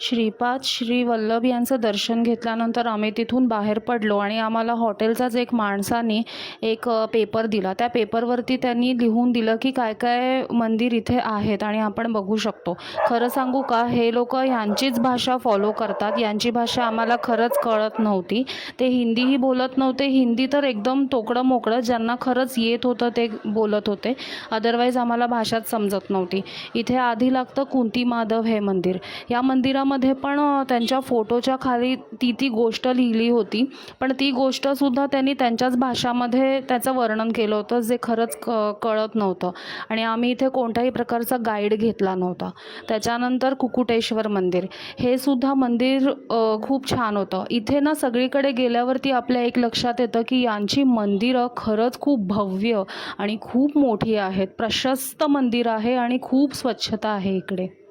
श्रीपाद श्री वल्लभ यांचं दर्शन घेतल्यानंतर आम्ही तिथून बाहेर पडलो आणि आम्हाला हॉटेलचाच एक माणसाने एक पेपर दिला. त्या पेपरवरती त्यांनी लिहून दिलं की काय काय मंदिर इथे आहेत आणि आपण बघू शकतो. खरं सांगू का हे लोक यांचीच भाषा फॉलो करतात. यांची भाषा आम्हाला खरंच कळत नव्हती. ते हिंदीही बोलत नव्हते. हिंदी तर एकदम तोकडं मोकळं ज्यांना खरंच येत होतं ते बोलत होते. अदरवाईज आम्हाला भाषाच समजत नव्हती. इथे आधी लागतं कुंती माधव हे मंदिर. या मंदिरा त्यामध्ये पण त्यांच्या फोटोच्या खाली ती ती गोष्ट लिहिली होती. पण ती गोष्टसुद्धा त्यांनी त्यांच्याच भाषामध्ये त्याचं वर्णन केलं होतं जे खरंच क कळत नव्हतं. आणि आम्ही इथे कोणत्याही प्रकारचा गाईड घेतला नव्हता. त्याच्यानंतर कुकुटेश्वर मंदिर. हे सुद्धा मंदिर खूप छान होतं. इथे ना सगळीकडे गेल्यावरती आपल्या एक लक्षात येतं की यांची मंदिरं खरंच खूप भव्य आणि खूप मोठी आहेत. प्रशस्त मंदिर आहे आणि खूप स्वच्छता आहे इकडे.